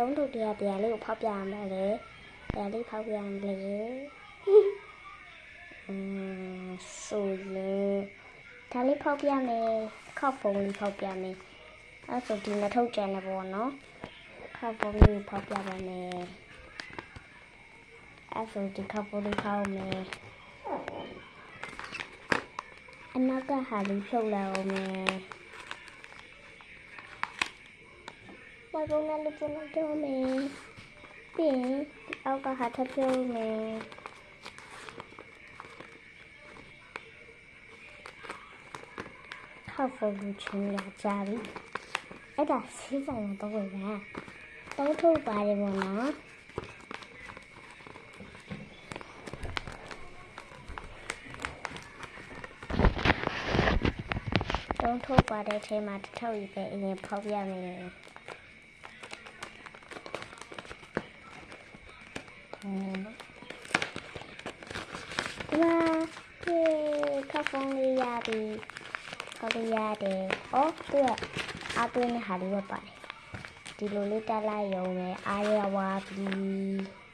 တုံးထုတ်တရားတရားလေးကိုဖောက်ပြရမယ်လေတရားလေးဖောက်ပြရမယ်လေอืมဆိုရင်ဒါလေးဖောက်ပြမယ်ခောက်ဖုံးလေးဖောက်ပြမယ်အဲ့ဆိုဒီနှစ်ထုတ်ကြံနေပေါ့နော်ခောက်ဖုံးလေးဖောက်ပြပါမယ်အဲ့ဆိုဒီခောက်ဖုံးလေးဖောက်မယ်အနောက်ကဟာလေးဖြုတ်လိုက်အောင်မယ် မကုန်းနဲ့လူပုန်တော့မယ်ပြီးရင်ဒီအောက်ကဟာထပ်ပြုံးမယ်ခောက်ဖို့လူချင်းရကြပြီအဲ့ဒါစီးဆိုင်တော့ဝင်ပါတောင်းထုတ်ပါတယ်ပေါ့နော်တောင်းထုတ်ပါတဲ့အချိန်မှာတစ်ထောက်ရီပဲအရင်ဖောက်ပြမယ် ဒီမှာဒီခဖုန်းလေးရပြီခေါ်လို့ရတယ်။အော်သူကအားသွင်းတဲ့ဟာလေးပဲပါတယ်။ဒီလိုလေးတက်လိုက်ရုံပဲအားရဝါပြီ။